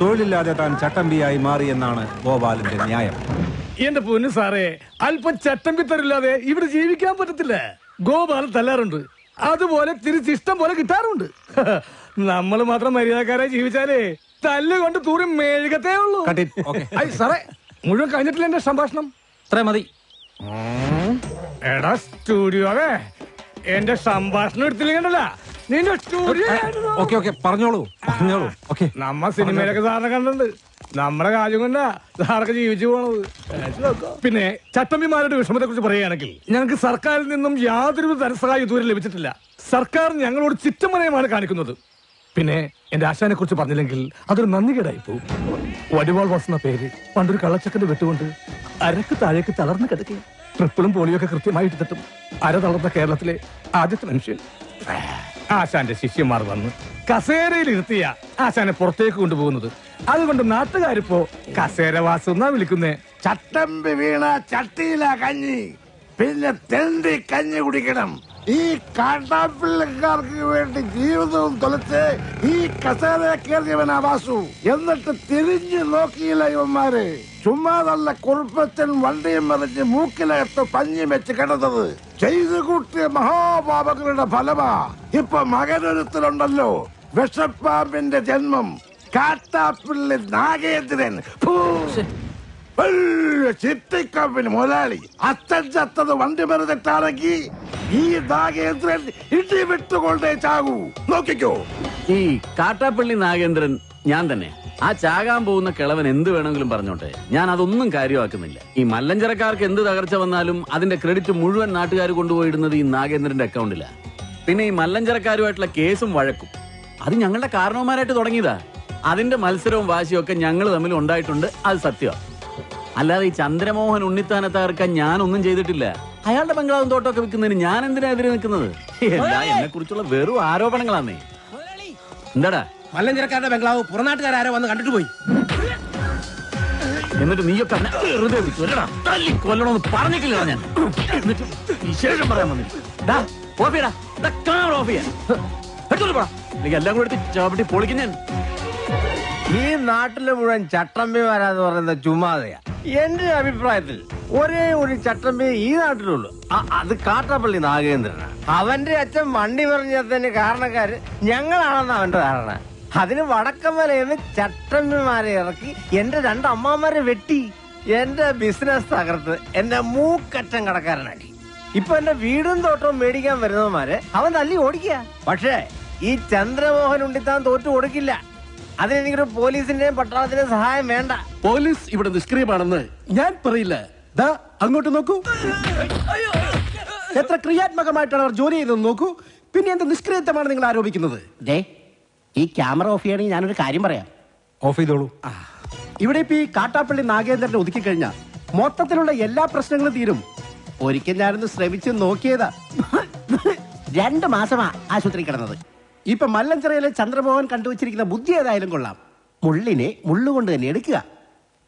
തൊഴിലില്ലാതെ താൻ ചട്ടമ്പിയായി മാറിയെന്നാണ് ഗോപാലിന്റെ ന്യായം. എന്റെ പൊന്നു സാറേ അല്പം ചട്ടമ്പി തരില്ലാതെ ഇവിടെ ജീവിക്കാൻ പറ്റത്തില്ല. ഗോപാലൻ തല്ലാറുണ്ട്. അതുപോലെ തിരിച്ചിഷ്ടം പോലെ കിട്ടാറുണ്ട്. നമ്മൾ മാത്രം മര്യാദക്കാരായി ജീവിച്ചാലേ തല്ലുകൊണ്ട് തൂറി മെഴുകത്തേ ഉള്ളൂ. സാറേ മുഴുവൻ കഴിഞ്ഞിട്ടില്ല എന്റെ സംഭാഷണം? ഇത്രേ മതി. എടാ സ്റ്റുഡിയോ അതെ എന്റെ സംഭാഷണം സ്റ്റുഡിയോ ഓക്കെ ഓക്കെ പറഞ്ഞോളൂ പറഞ്ഞോളൂ. ഓക്കെ നമ്മ സിനിമയിലൊക്കെ സാറിനെ കണ്ടിട്ടുണ്ട്. നമ്മുടെ കാര്യം കൊണ്ടാ സാറൊക്കെ ജീവിച്ചു പോണത്. പിന്നെ ചട്ടമ്പിമാരുടെ വിഷമത്തെ കുറിച്ച് പറയുകയാണെങ്കിൽ ഞങ്ങൾക്ക് സർക്കാരിൽ നിന്നും യാതൊരു ധനസഹായം ഇതുവരെ ലഭിച്ചിട്ടില്ല. സർക്കാർ ഞങ്ങളോട് ചിറ്റമനയമാണ് കാണിക്കുന്നത്. പിന്നെ എന്റെ ആശാനെ കുറിച്ച് പറഞ്ഞില്ലെങ്കിൽ അതൊരു നന്ദികേടായി പോകും വടിവാൾ വസുന്ന പേര് പണ്ടൊരു കള്ളച്ചക്കന്റെ വെട്ടുകൊണ്ട് അരക്ക് താഴേക്ക് തളർന്ന് കിടക്കി ട്രിപ്പിളും പോളിയൊക്കെ കൃത്യമായിട്ട് തട്ടും. അര തളർന്ന കേരളത്തിലെ ആദ്യത്തെ മനുഷ്യൻ. ആശാന്റെ ശിഷ്യന്മാർ വന്ന് കസേരയിൽ ഇരുത്തിയ ആശാനെ പുറത്തേക്ക് കൊണ്ടുപോകുന്നത്. അതുകൊണ്ട് നാട്ടുകാരിപ്പോ കസേരവാസം എന്നാ വിളിക്കുന്നേ. ചട്ടമ്പി വീണ ചട്ടിയില കഞ്ഞി. പിന്നെ തെണ്ടി കഞ്ഞി കുടിക്കണം. ഈ കാട്ടാപ്പിള്ളക്കാർക്ക് വേണ്ടി ജീവിതവും തൊലച്ച് ഈ കസേര കയറിയവനാ വാസു. എന്നിട്ട് തിരിഞ്ഞു നോക്കിയില്ല ഇവന്മാര്. ചുമ്മാതല്ല കുറുപ്പത്തിൽ വണ്ടിയും മറിഞ്ഞ് മൂക്കിലകത്ത് പഞ്ഞി വെച്ച് കിടന്നത്. ചെയ്തു കൂട്ടിയ മഹാപാപങ്ങളുടെ ഫലമാ. ഇപ്പൊ മകനൊരുത്തിലുണ്ടല്ലോ വിഷപ്പാമ്പിന്റെ ജന്മം കാട്ടാപ്പിള്ളി നാഗേന്ദ്രൻ. ചിത്തിക്കാപ്പിന് മുതലാളി. അച്ഛൻ ചത്തത് വണ്ടി മറിഞ്ഞിട്ടാണെങ്കിൽ ഈ നാഗേന്ദ്രൻ ഇടി വിട്ടുകൊണ്ടേ ചാകൂ. നോക്കിക്കോ. ഈ കാട്ടാപ്പള്ളി നാഗേന്ദ്രൻ ഞാൻ തന്നെ. ആ ചാകാൻ പോകുന്ന കിളവൻ എന്ത് വേണമെങ്കിലും പറഞ്ഞോട്ടെ. ഞാൻ അതൊന്നും കാര്യമാക്കുന്നില്ല. ഈ മല്ലഞ്ചരക്കാർക്ക് എന്ത് തകർച്ച വന്നാലും അതിന്റെ ക്രെഡിറ്റ് മുഴുവൻ നാട്ടുകാർ കൊണ്ടുപോയിടുന്നത് ഈ നാഗേന്ദ്രന്റെ അക്കൗണ്ടിലാ പിന്നെ ഈ മല്ലഞ്ചരക്കാരുമായിട്ടുള്ള കേസും വഴക്കും. അത് ഞങ്ങളുടെ കാരണവന്മാരായിട്ട് തുടങ്ങിയതാ. അതിന്റെ മത്സരവും വാശിയും ഒക്കെ ഞങ്ങൾ തമ്മിൽ ഉണ്ടായിട്ടുണ്ട്. അത് സത്യമാണ് അല്ലാതെ ഈ ചന്ദ്രമോഹൻ ഉണ്ണിത്താനെ തകർക്കാൻ ഞാനൊന്നും ചെയ്തിട്ടില്ല. അയാളുടെ ബംഗ്ലാവും തോട്ടമൊക്കെ വിൽക്കുന്നതിന് ഞാൻ എന്തിനാ എതിരെ നിൽക്കുന്നത്? എന്നെ കുറിച്ചുള്ള വെറും ആരോപണങ്ങളാന്നേ. എന്താടാ? മല്ലഞ്ചരക്കാരുടെ ബംഗ്ലാവ് പുറനാട്ടുകാരോ വന്ന് കണ്ടിട്ട് പോയി. എന്നിട്ട് നീയൊക്കെ വെറുതെ തല്ലി കൊല്ലണമെന്ന് പറഞ്ഞിട്ടില്ല ഞാൻ. എന്നിട്ട് വിശേഷം പറയാൻ വന്നില്ല ഓഫ് ചെയ്യടാ ദാ ക്യാമറ ഓഫ് ചെയ്യാൻ. എടുത്തോണ്ട് പോടാ. അല്ലെങ്കിൽ എല്ലാം കൂടെ എടുത്ത് ചവിട്ടി പൊളിക്കും ഞാൻ. ഈ നാട്ടിലെ മുഴുവൻ ചട്ടമ്പി ചട്ടമ്പിമാരാന്ന് പറയുന്ന ചുമ്മാതയാ. എന്റെ അഭിപ്രായത്തിൽ ഒരേ ഒരു ചട്ടമ്പി ഈ നാട്ടിലുള്ളൂ. അത് കാട്ടപ്പള്ളി നാഗേന്ദ്രനാണ് അവന്റെ അച്ഛൻ വണ്ടി പറഞ്ഞതിന് കാരണക്കാര് ഞങ്ങളാണെന്ന് അവന്റെ ധാരണ. അതിന് വടക്കമലയെന്ന് ചട്ടമ്പിമാരെ ഇറക്കി എന്റെ രണ്ട് അമ്മാമാരെ വെട്ടി. എന്റെ ബിസിനസ് തകർത്ത്. എന്റെ മൂക്കറ്റം കടക്കാരനാക്കി. ഇപ്പൊ എന്റെ വീടും തോട്ടവും മേടിക്കാൻ വരുന്നവന്മാരെ അവൻ തല്ലി ഓടിക്കുക. പക്ഷേ ഈ ചന്ദ്രമോഹൻ ഉണ്ടിത്താൻ തോറ്റു കൊടുക്കില്ല. അതിനെനിക്കൊരു പോലീസിന്റെയും പട്ടാളത്തിന്റെയും സഹായം വേണ്ട. പോലീസ് ഇവിടെ നിഷ്ക്രിയമാണെന്ന് ഞാൻ പറയില്ല. ദാ അങ്ങോട്ട് നോക്കൂ. എത്ര ക്രിയാത്മകമായിട്ടാണ് അവർ ജോലി ചെയ്തെന്ന് നോക്കൂ. പിന്നെ എന്ത് നിഷ്ക്രിയത്വമാണ് നിങ്ങൾ ആരോപിക്കുന്നത്? ദേ ഈ ക്യാമറ ഓഫ് ചെയ്യണമെങ്കിൽ ഞാനൊരു കാര്യം പറയാം. ഓഫ് ചെയ്തോളൂ. ഇവിടെ ഇപ്പൊ ഈ കാട്ടാപ്പള്ളി നാഗേന്ദ്രനെ ഒതുക്കി കഴിഞ്ഞാൽ മൊത്തത്തിലുള്ള എല്ലാ പ്രശ്നങ്ങളും തീരും. ഒരിക്കൽ ഞാനൊന്ന് ശ്രമിച്ച് നോക്കിയതാ. രണ്ട് മാസമാ ആശുപത്രി കിടന്നത്. ഇപ്പൊ മല്ലഞ്ചിറയിലെ ചന്ദ്രമോഹൻ കണ്ടുവച്ചിരിക്കുന്ന ബുദ്ധി ഏതായാലും കൊള്ളാം. മുള്ളിനെ മുള്ളുകൊണ്ട് തന്നെ എടുക്കുക.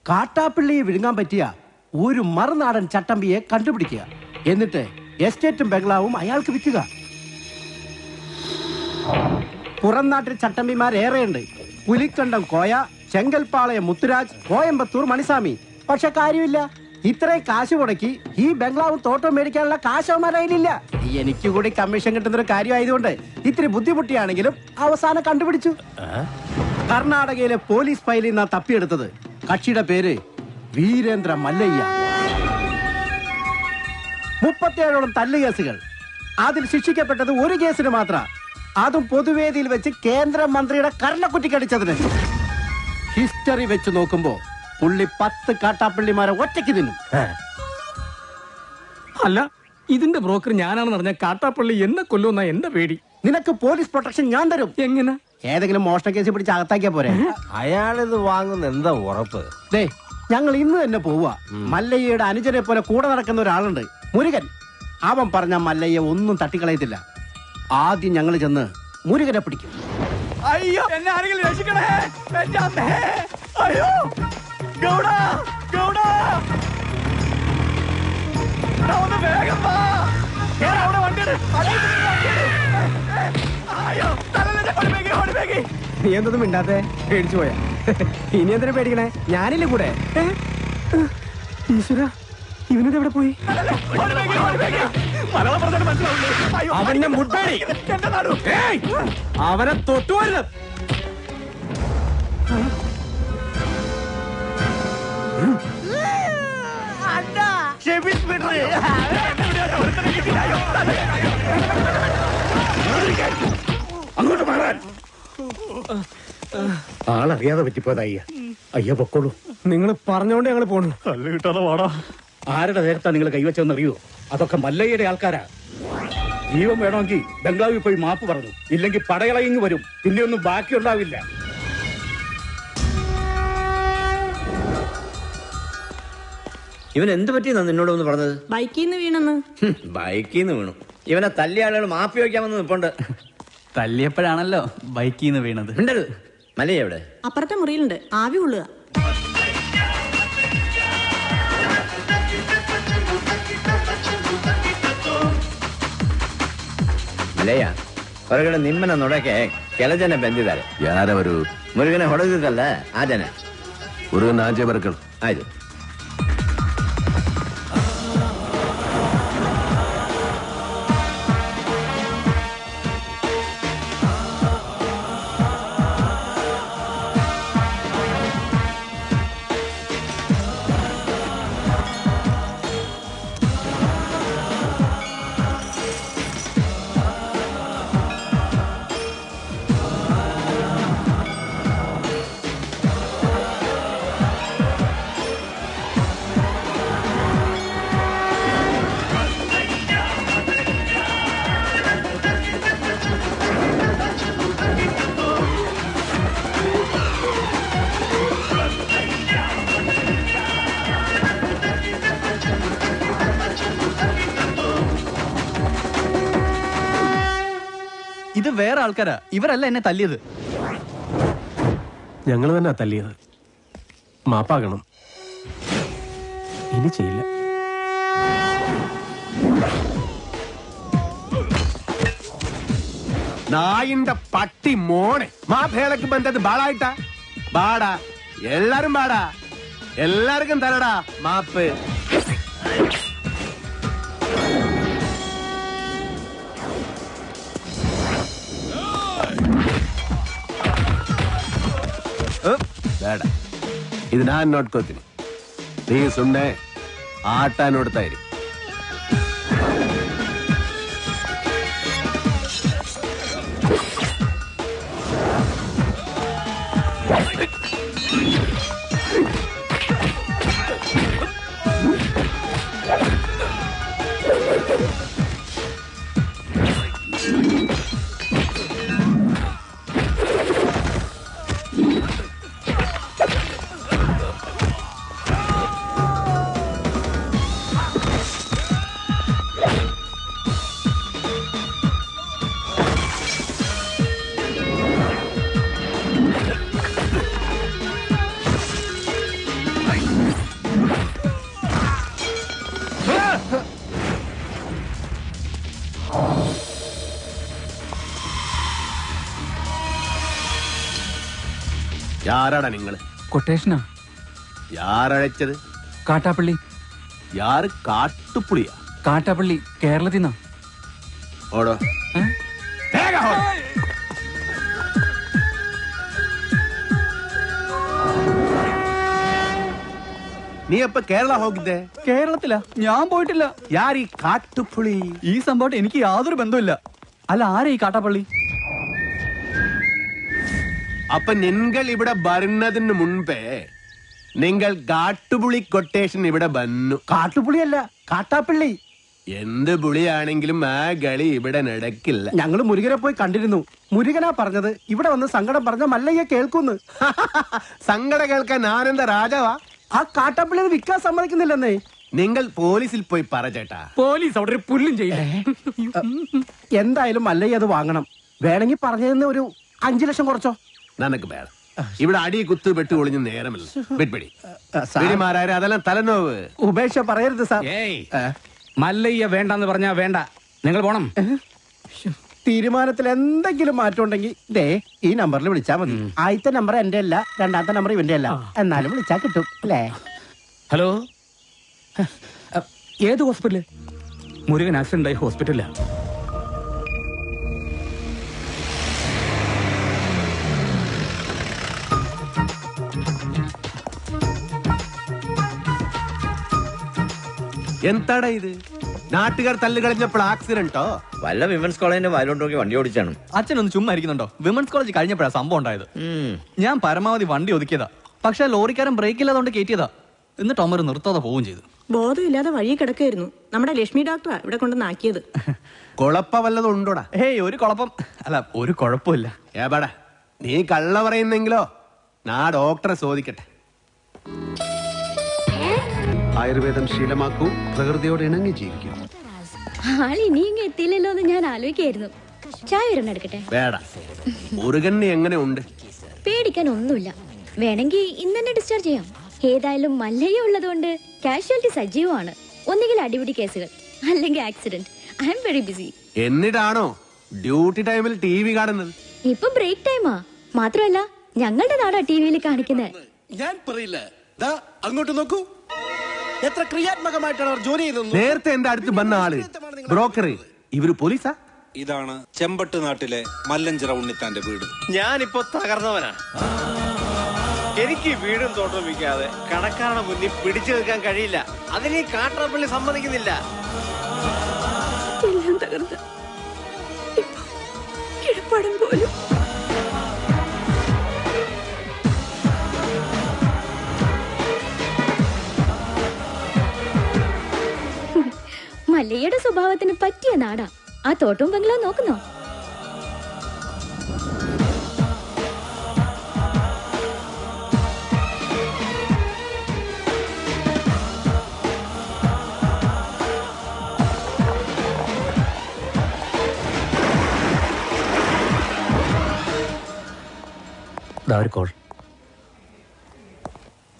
കാട്ടാപ്പിള്ളിയെ വിഴുങ്ങാൻ പറ്റിയ ഒരു മറുനാടൻ ചട്ടമ്പിയെ കണ്ടുപിടിക്കുക. എന്നിട്ട് എസ്റ്റേറ്റും ബംഗ്ലാവും അയാൾക്ക് വിൽക്കുക. പുറം നാട്ടിൽ ചട്ടമ്പിമാരേറെയുണ്ട് പുലിക്കണ്ടം കോയ ചെങ്കൽപ്പാളയം മുത്തുരാജ് കോയമ്പത്തൂർ മണിസ്വാമി. പക്ഷെ കാര്യമില്ല. ഇത്രയും കാശ് മുടക്കി ഈ ബംഗ്ലാവും തോട്ടം മേടിക്കാനുള്ള കാശവന്മാരായില്ല എനിക്ക് കൂടി കമ്മീഷൻ കിട്ടുന്ന ഒരു കാര്യമായതുകൊണ്ട് ഇത്തിരി ബുദ്ധിമുട്ടിയാണെങ്കിലും അവസാനം കണ്ടുപിടിച്ചു. കർണാടകയിലെ പോലീസ് ഫയലിൽ നിന്നാ തപ്പിയെടുത്തത്. കക്ഷിയുടെ പേര് വീരേന്ദ്ര മല്ലയ്യ. മുപ്പത്തിയേഴോളം തല്ല് കേസുകൾ. അതിൽ ശിക്ഷിക്കപ്പെട്ടത് ഒരു കേസിന് മാത്രം. അതും പൊതുവേദിയിൽ വെച്ച് കേന്ദ്രമന്ത്രിയുടെ കർണക്കുറ്റിക്കടിച്ചതിന്. ഹിസ്റ്ററി വെച്ച് നോക്കുമ്പോ പുള്ളി പത്ത് കാട്ടാപ്പള്ളിമാരെ ഒറ്റയ്ക്ക് തിന്നും. അല്ല ഇതിന്റെ ബ്രോക്കർ ഞാനാണെന്ന് പറഞ്ഞ കാട്ടാപ്പള്ളി എന്നെ കൊല്ലുന്ന എന്റെ പേടി. നിനക്ക് പോലീസ് പ്രൊട്ടക്ഷൻ ഞാൻ തരും. എങ്ങനെ? ഏതെങ്കിലും മോഷണ കേസ് പിടിച്ച് അകത്താക്കിയാ പോരെ. അയാളിത് വാങ്ങുന്ന എന്താ ഉറപ്പ്? ദേ ഞങ്ങൾ ഇന്ന് തന്നെ പോവുക. മല്ലയ്യയുടെ അനുജനെ പോലെ കൂടെ നടക്കുന്ന ഒരാളുണ്ട് മുരുകൻ. അവൻ പറഞ്ഞ മല്ലയ്യ ഒന്നും തട്ടിക്കളയത്തില്ല. ആദ്യം ഞങ്ങൾ ചെന്ന് മുരുകനെ പിടിക്കും. അയ്യോ എന്നെ ആരെങ്കിലും രക്ഷിക്കണേ? എന്റെ അമ്മേ. അയ്യോ ഗൗഡ ഗൗഡ. എടാ, ഒന്ന് വേഗം വാ. കേറ് അവിടെ. അയ്യോ നീ എന്തൊന്നും മിണ്ടാത്തെ? പേടിച്ചു പോയാ. ഇനി എന്തിനാ പേടിക്കണേ? ഞാനില്ല കൂടെ? ഏ? ഈശ്വര ഇവനിത് എവിടെ പോയി? അവന്റെ മുട്ടടി! അവനെ തൊട്ടുവരുത് അങ്ങോട്ട് മാറാൻ. ആളറിയാതെ പറ്റിപ്പോയതാ അയ്യ. അയ്യ പൊക്കോളൂ. നിങ്ങൾ പറഞ്ഞോണ്ട് ഞങ്ങൾ പോണു. കിട്ടാതെ ആരുടെ നേരത്താ നിങ്ങൾ കൈവച്ചതെന്ന് അറിയോ അതൊക്കെ മല്ലയ്യയുടെ ആൾക്കാരാ. ജീവൻ വേണമെങ്കിൽ ബംഗ്ലാവിൽ പോയി മാപ്പ് പറഞ്ഞു. ഇല്ലെങ്കിൽ പടയളയിങ് വരും. പിന്നെ ഒന്നും ബാക്കിയുണ്ടാവില്ല. ഇവൻ എന്ത് പറ്റിയെന്നാ നിന്നോട് ഒന്ന് പറഞ്ഞത്? ബൈക്കിൽ നിന്ന് വീണെന്ന്. ബൈക്കിൽ നിന്ന് വീണു. ഇവനെ തല്ലിയ ആളുകൾ മാപ്പി വയ്ക്കാമെന്ന് നിപ്പുണ്ട്. തല്ലിയപ്പോഴാണല്ലോ ബൈക്കിൽ നിന്ന് വീണത്. ഉണ്ടത് മലയ എവിടെ? അപ്പുറത്തെ മുറിയിലുണ്ട്. ആവി കൊള്ളുക. ಮಲೆಯ ಹೊರಗಡೆ ನಿಮ್ಮನ್ನ ನೋಡಕ್ಕೆ ಕೆಲ ಜನ ಬಂದಿದ್ದಾರೆ. ಯಾರವರು? ಮುರುಗನ ಹೊಡೆದಿದ್ದಲ್ಲ ಆ ಜನ. ಮುರುಗನ ಆಚೆ ಬರ್ಕಳು ಆಯ್ತು. വേറെ ആൾക്കാരാ. ഇവരല്ല എന്നെ തല്ലിയത്. ഞങ്ങൾ തന്നെ തല്ലിയത്. മാപ്പാകണം. ഇനി ചെയ്യില്ല. നായിന്റെ പട്ടി മോനെ. മാഭേളക്ക് ബന്ധത് ബാളായിട്ടാ. ബാടാ. എല്ലാരും ബാടാ. എല്ലാവർക്കും തരടാ മാപ്പ്. ಬೇಡ ಇದು ನಾನ್ ನೋಡ್ಕೋತೀನಿ ನೀ ಸುಮ್ಮನೆ ಆಟ ನೋಡ್ತಾ ಇರಿ ആരാടാ നിങ്ങൾ? കൊട്ടേഷനാ? യാരഴച്ചത് കാട്ടാപ്പള്ളി. യാറ് കാട്ടുപുളിയാ? കാട്ടാപ്പള്ളി കേരളത്തിൽ നിന്നാ ഓടോ വേഗം ഓടോ. നീ അപ്പൊ കേരള ഹോക്കിന്റെ കേരളത്തിലാ. ഞാൻ പോയിട്ടില്ല. യാർ ഈ കാട്ടുപുളി? ഈ സംഭവം എനിക്ക് യാതൊരു ബന്ധമില്ല അല്ല ആരാ ഈ കാട്ടാപ്പള്ളി? അപ്പൊ നിങ്ങൾ ഇവിടെ വരുന്നതിന് മുൻപേ നിങ്ങൾ കാട്ടുപുളി കൊട്ടേഷൻ ഇവിടെ വന്നു. കാട്ടുപുളിയല്ല കാട്ടാപ്പിള്ളി. എന്ത് പുളിയാണെങ്കിലും ആ കളി ഇവിടെ നടക്കില്ല. ഞങ്ങൾ മുരുകനെ പോയി കണ്ടിരുന്നു. മുരുകനാ പറഞ്ഞത് ഇവിടെ വന്ന് സങ്കടം പറഞ്ഞ മല്ലയ്യ കേൾക്കുന്നു. സങ്കടം കേൾക്കാൻ ആനന്ദ രാജാവാ? ആ കാട്ടാപ്പിള്ളി അത് വിൽക്കാൻ സമ്മതിക്കുന്നില്ലെന്നേ. നിങ്ങൾ പോലീസിൽ പോയി പറ ചേട്ടാ. പോലീസ് അവിടെ ഒരു പുല്ലും ചെയ്യില്ല. എന്തായാലും മല്ലയ്യ അത് വാങ്ങണം. വേണമെങ്കിൽ പറഞ്ഞതിന് ഒരു അഞ്ചു ലക്ഷം കുറച്ചോ? നനക്ക് ബേഡ് ഇവിടെ അടി കുത്ത് വെട്ട് ഒളിഞ്ഞ് നേരമില്ല. വെട്പിടി സാർ, വെടിമാരാര് അതെല്ലാം തലനോവ്. ഉപേക്ഷ പറയരുത് സാർ. ഏയ്. മല്ലയ്യ വേണ്ടെന്ന് പറഞ്ഞാ വേണ്ട. നിങ്ങൾ പോണം. തീരുമാനത്തിൽ എന്തെങ്കിലും മാറ്റം ഉണ്ടെങ്കിൽ ദേ ഈ നമ്പറിൽ വിളിച്ചാൽ മതി. ആദ്യത്തെ നമ്പർ എന്റെ അല്ല രണ്ടാമത്തെ നമ്പർ ഇവന്റെ അല്ല. എന്നാലും വിളിച്ചാൽ കിട്ടും അല്ലേ? ഹലോ? ഏത് ഹോസ്പിറ്റൽ? മുരുകൻ ആക്സിഡന്റ് ആയി ഹോസ്പിറ്റലിലാ. എന്താടാ ഇത്? നാട്ടുകാർ തല്ലുകളഞ്ഞപ്പോൾ ആക്സിഡന്റോ? വല്ല വിമൻസ് കോളേജിന്റെ വായിലോട്ട് നോക്കി വണ്ടി ഓടിച്ചാണ്. അച്ഛൻ ഒന്ന് ചുമ്മാ ഇരിക്കുന്നുണ്ടോ? വിമൻസ് കോളേജ് കഴിഞ്ഞപ്പോഴാണ് സംഭവം ഉണ്ടായത്. ഞാൻ പരമാവധി വണ്ടി ഒതുക്കിയതാ. പക്ഷെ ലോറിക്കാരൻ ബ്രേക്ക് ഇല്ലാതുകൊണ്ട് കയറ്റിയതാ എന്നിട്ട് അമ്മ നിർത്താതെ പോവുകയും ചെയ്തു. ബോധമില്ലാതെ വഴി കിടക്കായിരുന്നു നമ്മുടെ ലക്ഷ്മി ഡോക്ടറാ ഇവിടെ കൊണ്ടുവന്നാക്കിയത് കുഴപ്പ വല്ലതും ഉണ്ടോടാ? ഏയ് ഒരു കുഴപ്പം. അല്ല ഒരു കുഴപ്പമില്ല. ഏപാടാ നീ കള്ള പറയുന്നെങ്കിലോ? നാ ഡോക്ടറെ ചോദിക്കട്ടെ. ആയുർവേദം ശീലമാക്കൂ പ്രകൃതിയോട് ഇണങ്ങി ജീവിക്കൂ. ആൾ ഇനിയും എത്തിയില്ലല്ലോ എന്ന് ഞാൻ ആലോചിക്കായിരുന്നു. ചായ ഒരെണ്ണം എടുക്കട്ടെ? വേട. മുരുകന് എങ്ങനെ ഉണ്ട്? പേടിക്കാൻ ഒന്നുമില്ല. വേണമെങ്കിൽ ഇന്ന് തന്നെ ഡിസ്ചാർജ് ചെയ്യാം. ഏതായാലും മല്ലയ്യ ഉള്ളതുകൊണ്ട് കാഷ്വാലിറ്റി സജീവമാണ്. ഒന്നുകിൽ അടിപിടി കേസുകൾ അല്ലെങ്കിൽ accident I am very busy എന്നിട്ടാണോ ഡ്യൂട്ടി ടൈമിൽ ടി വി കാണുന്നത്? ഇപ്പൊ ബ്രേക്ക് ടൈമാ മാത്രമല്ല ഞങ്ങളുടെ നാടാ ടി വിയിൽ കാണിക്കുന്നത് ഞാൻ പറയില്ല. അങ്ങോട്ട് നോക്കൂ. എത്ര ക്രിയാത്മകമായിട്ടാണ് അവർ ജോലി ചെയ്തത് നേരത്തെ എന്റെ അടുത്ത് വന്ന ആൾ ബ്രോക്കർ ഇവർ പോലീസാ? ഇതാണ് ചെമ്പട്ട് നാട്ടിലെ മല്ലഞ്ചിറ ഉണ്ണിത്താന്റെ വീട്. ഞാനിപ്പോ തകർന്നവനാ. എനിക്ക് വീടും തോട്ടം വിൽക്കാതെ കടക്കാരുടെ മുന്നിൽ പിടിച്ചു നിൽക്കാൻ കഴിയില്ല. അതിന് ഈ കാട്ടറപ്പള്ളി സമ്മതിക്കുന്നില്ല. എല്ലാം തകർന്ന് കിഴപ്പടം പോലും മല്ലയ്യയുടെ സ്വഭാവത്തിന് പറ്റിയ നാടാ. ആ തോട്ടവും ബംഗ്ലാവ് നോക്കുന്നോ?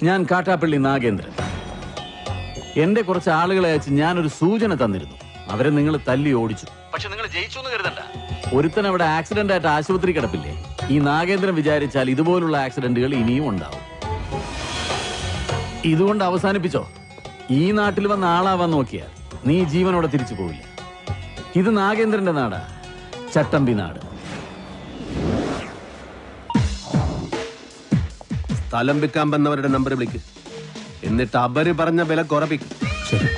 ഞാൻ കാട്ടാപ്പള്ളി നാഗേന്ദ്രൻ. എന്റെ കുറച്ച് ആളുകളെ അയച്ച് ഞാനൊരു സൂചന തന്നിരുന്നു. അവരെ നിങ്ങൾ തല്ലി ഓടിച്ചു. പക്ഷെ നിങ്ങൾ ജയിച്ചു എന്ന് കരുതണ്ട. ഒരുത്തൻ അവിടെ ആക്സിഡന്റ് ആയിട്ട് ആശുപത്രി കിടപ്പില്ലേ? ഈ നാഗേന്ദ്രൻ വിചാരിച്ചാൽ ഇതുപോലുള്ള ആക്സിഡന്റുകൾ ഇനിയും ഉണ്ടാവും. ഇതുകൊണ്ട് അവസാനിപ്പിച്ചോ? ഈ നാട്ടിൽ വന്ന ആളാവാൻ നോക്കിയാൽ നീ ജീവനോടെ തിരിച്ചു പോവില്ല. ഇത് നാഗേന്ദ്രന്റെ നാടാ. ചട്ടമ്പി നാട്. സ്ഥലം വിൽക്കാൻ വന്നവരുടെ നമ്പർ വിളിക്ക്. എന്നിട്ട് അവർ പറഞ്ഞ വില കുറപ്പിക്കും ശരി.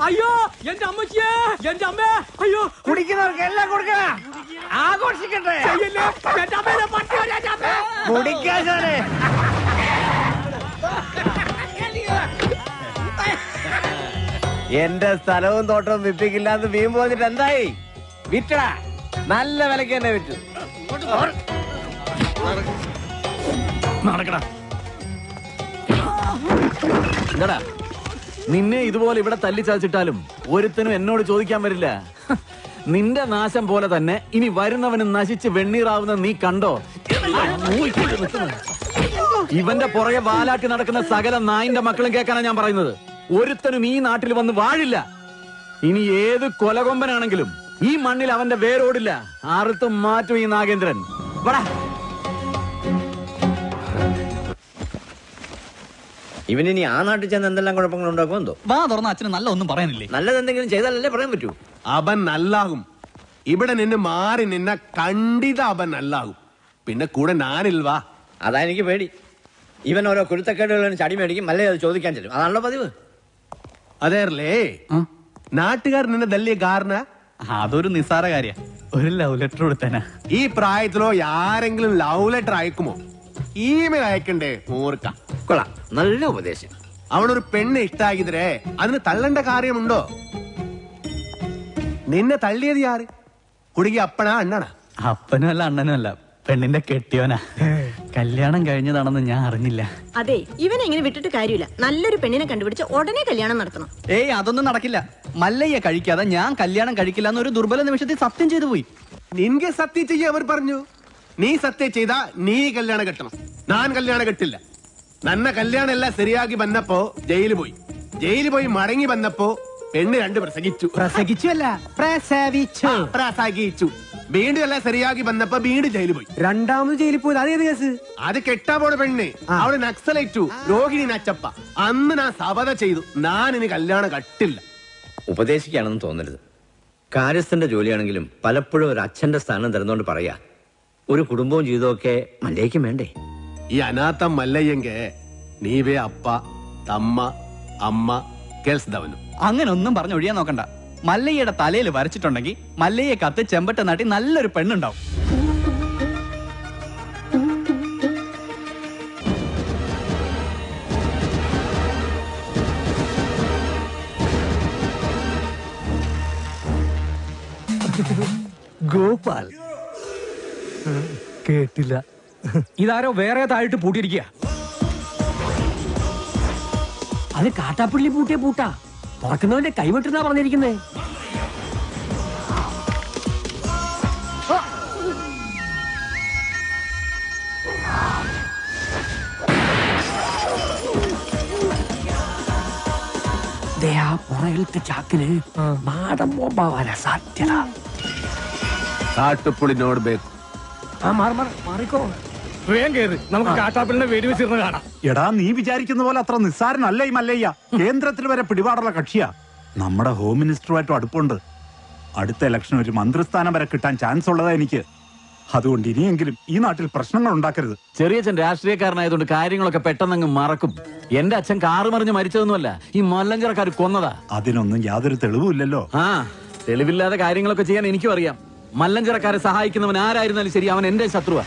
അയ്യോ എന്റെ അമ്മച്ചിയെ എന്റെ അമ്മേ. അയ്യോ. കുടിക്കുന്നവർക്ക് എല്ലാം കൊടുക്കണ ആഘോഷിക്കട്ടെ. എന്റെ കുടിക്കാശാനെ സ്ഥലവും തോട്ടവും വിപ്പിക്കില്ലാന്ന് വീമ്പ് പോന്നിട്ട് എന്തായി? വിറ്റടാ. നല്ല വിലക്ക് തന്നെ വിറ്റു. നടക്കടാ. എന്താടാ? നിന്നെ ഇതുപോലെ ഇവിടെ തല്ലി ചതച്ചിട്ടാലും ഒരുത്തനും എന്നോട് ചോദിക്കാൻ വരില്ല. നിന്റെ നാശം പോലെ തന്നെ ഇനി വരുന്നവന് നശിച്ച് വെണ്ണീറാവുന്ന നീ കണ്ടോ? ഇവന്റെ പുറകെ വാലാട്ടി നടക്കുന്ന സകല നായിന്റെ മക്കളും കേൾക്കാനാ ഞാൻ പറയുന്നത്. ഒരുത്തനും ഈ നാട്ടിൽ വന്ന് വാഴില്ല. ഇനി ഏത് കൊലകൊമ്പനാണെങ്കിലും ഈ മണ്ണിൽ അവന്റെ വേരോടില്ല. ആർത്തും മാറ്റും ഈ നാഗേന്ദ്രൻ. വാടാ. ഇവനിനി ആ നാട്ടിൽ ചെന്ന് എന്തെല്ലാം കുഴപ്പങ്ങൾ ഉണ്ടാക്കും എന്തോ? വാ തുറന്ന അച്ഛന് നല്ല ഒന്നും പറയാനില്ലേ? നല്ലത് എന്തെങ്കിലും ചെയ്താലല്ലേ പറയാൻ പറ്റൂ. അവൻ നല്ലാകും. ഇവിടെ നിന്ന് മാറി നിന്ന കണ്ടിത അവൻ നല്ലാകും. പിന്നെ കൂടെ ഞാനിൽവാ അതാ എനിക്ക് പേടി. ഇവൻ ഓരോ കുരുത്തക്കേടുകളും ചടി മേടിക്കും അല്ലേ അത് ചോദിക്കാൻ ചെല്ലും. അതാണല്ലോ പതിവ്. അതേറല്ലേ? നാട്ടുകാർ നിന്നെ തല്ലിയ കാരണ? അതൊരു നിസ്സാര കാര്യ. ഒരു ലവ് ലെറ്റർ കൊടുത്തേനാ. ഈ പ്രായത്തിലോ ആരെങ്കിലും ലവ് ലെറ്റർ അയക്കുമോ? ഇമെയിൽ അയക്കണ്ടേ മൂർക്ക കൊള്ളാം. നല്ല ഉപദേശം. അവനൊരു പെണ്ണ് ഇഷ്ടാക്കിതരെ അതിന് തള്ളേണ്ട കാര്യമുണ്ടോ? നിന്നെ തള്ളിയത് ആര് കുടുങ്ങി അപ്പനാ അണ്ണനാ? അപ്പനും അല്ല അണ്ണനും അല്ല. പെണ്ണിന്റെ കെട്ടിയോനാ. കല്യാണം കഴിഞ്ഞതാണെന്ന് ഞാൻ അറിഞ്ഞില്ല. അതെ ഇവനെങ്ങനെ വിട്ടിട്ട് കാര്യമില്ല. നല്ലൊരു പെണ്ണിനെ കണ്ടുപിടിച്ച് ഉടനെ കല്യാണം നടത്തണം. ഏയ് അതൊന്നും നടക്കില്ല. മല്ലയ്യ കഴിക്കാതെ ഞാൻ കല്യാണം കഴിക്കില്ല എന്നൊരു ദുർബല നിമിഷത്തിൽ സത്യം ചെയ്തു പോയി. നിന്റെ സത്യം ചെയ്യാൻ അവർ പറഞ്ഞു. നീ സത്യം ചെയ്താ നീ കല്യാണം കെട്ടണം. ഞാൻ കല്യാണം കെട്ടില്ല. നന്ന കല്യാണം എല്ലാം ശരിയാക്കി വന്നപ്പോ ജയിലിൽ പോയി. ജയിലിൽ പോയി മടങ്ങി വന്നപ്പോ പെണ്ണ് രണ്ട് പ്രസംഗിച്ചു. പ്രസംഗിച്ചു അല്ല പ്രസവിച്ചു. പ്രസംഗിച്ചു. വീണ്ടും എല്ലാം ശരിയാക്കി വന്നപ്പോ വീണ്ടും ജയിലിൽ പോയി. രണ്ടാമത് ജയിലിൽ പോയി. അതേത് കേസ്? അത് കെട്ടാ പോണ പെണ്ണ്. അവൾ നക്സലേറ്റു. രോഹിണി നച്ചപ്പ. അന്ന് ഞാൻ സവത ചെയ്തു. ഞാൻ ഇനി കല്യാണം കട്ടില്ല. ഉപദേശിക്കുകയാണെന്ന് തോന്നരുത്. കാര്യസ്ഥന്റെ ജോലിയാണെങ്കിലും പലപ്പോഴും ഒരു അച്ഛന്റെ സ്ഥാനം തരുന്നോണ്ട് പറയാ ഒരു കുടുംബവും ജീവിതമൊക്കെ മല്ലയ്ക്കും വേണ്ടേ? ഈ അനാഥം മല്ലയ്യെങ്ക നീവേ അപ്പ തമ്മ അമ്മ കേൾസ്തവനും അങ്ങനെ ഒന്നും പറഞ്ഞു ഒഴിയാൻ നോക്കണ്ട. മല്ലയ്യയുടെ തലയിൽ വരച്ചിട്ടുണ്ടെങ്കിൽ മല്ലയ്യെ കത്ത് ചെമ്പട്ട നാട്ടി നല്ലൊരു പെണ്ണുണ്ടാവും. ഗോപാൽ. കേട്ടില്ല. ഇതാരോ വേറെ താഴിട്ട് പൂട്ടിയിരിക്കുക. അത് കാട്ടാപ്പിള്ളി പൂട്ടിയ പൂട്ടാ. തുറക്കുന്നവന്റെ കൈവിട്ടെന്നാ പറഞ്ഞിരിക്കുന്നേ. പുറകിലത്തെ ചാക്കിന് മാടം ബോംബാവാനാ സാധ്യത. കാട്ടുപുളി ನೋಡ್ಬೇಕು മാറിക്കോ. വേഗം കയറി നമുക്ക് എടാ നീ വിചാരിക്കുന്ന പോലെ അത്ര നിസ്സാരനല്ല ഈ മല്ലയ്യ. കേന്ദ്രത്തിൽ വരെ പിടിപാടുള്ള കക്ഷിയാ. നമ്മുടെ ഹോം മിനിസ്റ്ററുമായിട്ടും അടുപ്പുണ്ട്. അടുത്ത ഇലക്ഷൻ ഒരു മന്ത്രിസ്ഥാനം വരെ കിട്ടാൻ ചാൻസ് ഉള്ളതാ എനിക്ക്. അതുകൊണ്ട് ഇനിയെങ്കിലും ഈ നാട്ടിൽ പ്രശ്നങ്ങൾ ഉണ്ടാക്കരുത്. ചെറിയച്ഛൻ രാഷ്ട്രീയക്കാരനായതുകൊണ്ട് കാര്യങ്ങളൊക്കെ പെട്ടെന്നങ്ങ് മറക്കും. എന്റെ അച്ഛൻ കാറ് മറിഞ്ഞ് മരിച്ചതൊന്നുമല്ല ഈ മല്ലഞ്ചറക്കാർ കൊന്നതാ. അതിനൊന്നും യാതൊരു തെളിവുമില്ലല്ലോ. ആ തെളിവില്ലാതെ കാര്യങ്ങളൊക്കെ ചെയ്യാൻ എനിക്കും അറിയാം. മല്ലഞ്ചറക്കാരെ സഹായിക്കുന്നവൻ ആരായിരുന്നാലും ശരി അവൻ എന്റെ ശത്രുവാ.